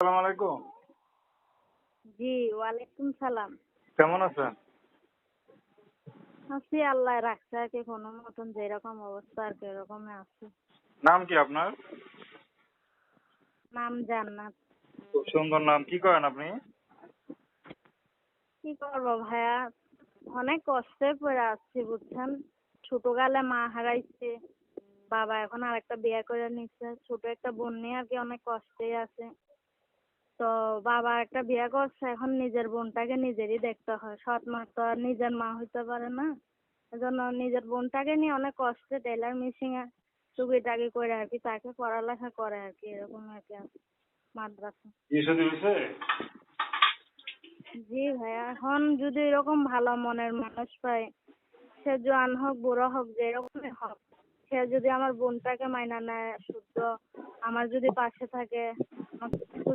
আসসালামু আলাইকুম। জি ওয়ালাইকুম সালাম। কেমন আছেন? আছি আল্লাহ রাখছে আর কি কোনো মতন যেরকম অবস্থা আর আছি। নাম কি আপনার? নাম জান্নাত। খুব সুন্দর নাম। কি করেন আপনি? কি করব ভাইয়া? অনেক কষ্টে পড়ে আসছি বুঝছেন? ছোটকালে মা হারাইছে বাবা এখন আর একটা বিয়ে করে নিচ্ছে ছোট একটা বোন নিয়ে আর কি অনেক কষ্টেই আছে। তো বাবা একটা বিয়ে করছে এখন নিজের বোনটাকে নিজেরই দেখতে হয়। সৎ মা তো আর নিজের মা হইতে পারে না। এজন্য নিজের বোনটাকে নিয়ে অনেক কষ্টে টেলার মেশিন টুকিটাকি করে আর কি তাকে পড়ালেখা করে আর কি এরকম আর কি মাদ্রাসা। জি ভাইয়া এখন যদি এরকম ভালো মনের মানুষ পাই সে জোয়ান হোক বুড়ো হোক যে যেরকমই হোক সে যদি আমার বোনটাকে মাইনা নেয় শুদ্ধ আমার যদি পাশে থাকে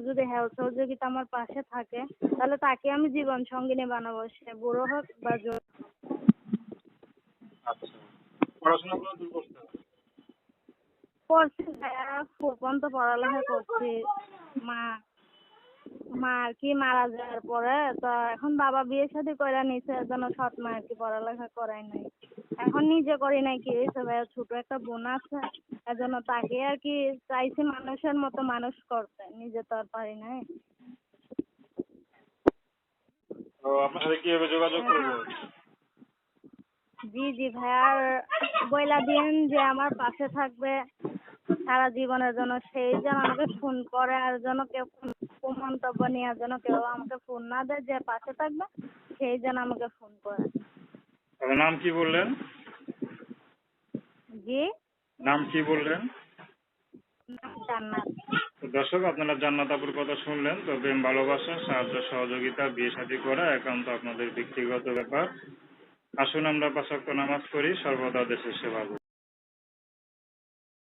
যদি হেল্প সহযোগিতা আমার পাশে থাকে। তাহলে তাকে আমি জীবন সঙ্গিনী বানাবো সে বুড়ো হোক বা আচ্ছা। পড়াশোনা করছি? ফুল পর্যন্ত পড়ালেখা করছি। মা মা আর কি মারা যাওয়ার পরে তো এখন বাবা বিয়ে শাদী করে নিছে এজন্য সৎ মা আর কি পড়ালেখা করাই নাই। এখন নিজে করি নাই কি ভাইয়া ছোট একটা বোন আছে এজন্য তাকে আর কি চাইছি মানুষের মতো মানুষ করতে নিজে তো আর পারি নাই। তো আপনার সাথে কীভাবে যোগাযোগ করব জি জি ভাইয়া আর বইলা দিন যে আমার পাশে থাকবে সারা জীবনের জন্য সেই যেন আমাকে ফোন করে আর যেন কেউ মন্তব্য নেওয়ার জন্য কেউ আমাকে ফোন না দেয় যে পাশে থাকবে সেই যেন আমাকে ফোন করে। আপনার নাম কি বললেন? জি। নাম কি বললেন? জান্নাত। দর্শক আপনারা জান্নাতাপুর কথা শুনলেন তো প্রেম ভালোবাসা সাহায্য সহযোগিতা বিয়ে শাদী করা একান্ত আপনাদের ব্যক্তিগত ব্যাপার। আসুন আমরা পাশাক্ত নামাজ করি সর্বদা দেশের সেবা